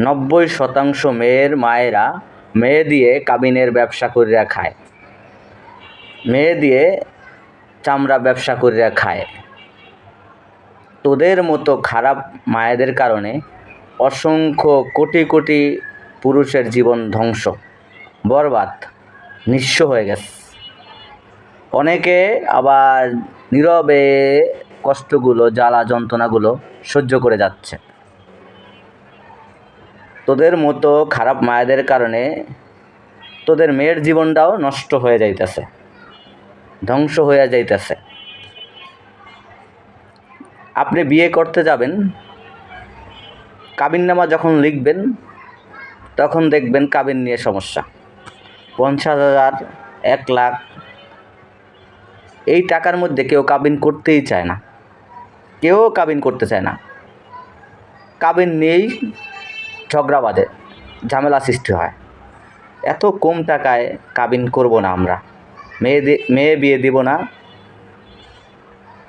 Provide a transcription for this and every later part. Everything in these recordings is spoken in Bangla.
নব্বই শতাংশ মেয়ের মায়েরা মেয়ে দিয়ে কাবিনের ব্যবসা করিয়া খায়। মেয়ে দিয়ে চামড়া ব্যবসা করিয়া খায়। তোদের মতো খারাপ মায়েদের কারণে অসংখ্য কোটি কোটি পুরুষের জীবন ধ্বংস, বরবাদ, নিঃস্ব হয়ে গেছে। অনেকে আবার নীরবে কষ্টগুলো, জ্বালা যন্ত্রণাগুলো সহ্য করে যাচ্ছে। তোদের মতো খারাপ মায়েদের কারণে তোদের মেয়ের জীবনটাও নষ্ট হয়ে যাইতেছে, ধ্বংস হয়ে যাইতেছে। আপনি বিয়ে করতে যাবেন কাবিননামা যখন লিখবেন, তখন দেখবেন কাবিন নিয়ে সমস্যা। পঞ্চাশ হাজার, এক লাখ, এই টাকার মধ্যে কেউ কাবিন করতেই চায় না। কেউ কাবিন করতে চায় না। কাবিন নিয়েই ঝগড়া বাঁধে, ঝামেলা সৃষ্টি হয়। এত কম টাকায় কাবিন করব না আমরা। মেয়ে মেয়ে বিয়ে দিব না।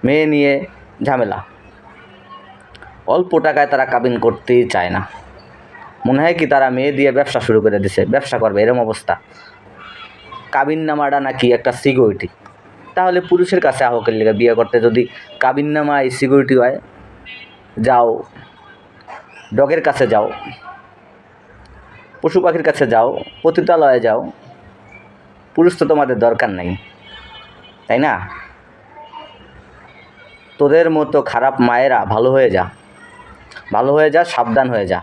মেয়ে নিয়ে ঝামেলা। অল্প টাকায় তারা কাবিন করতেই চায় না। মনে হয় কি তারা মেয়ে দিয়ে ব্যবসা শুরু করে দিছে, ব্যবসা করবে, এরম অবস্থা। কাবিন নামাটা নাকি একটা সিকিউরিটি। তাহলে পুরুষের কাছে আহকের লেগে বিয়ে করতে যদি কাবিন নামা এই সিকিউরিটি হয়, যাও। ডগের কাছে যাও। পশু পাখির কাছে যাও, পতিতালয়ে যাও। পুরুষ তো তোমাদের দরকার নেই, তাই না? তোদের মতো খারাপ মায়েরা ভালো হয়ে যা, ভালো হয়ে যা, সাবধান হয়ে যা।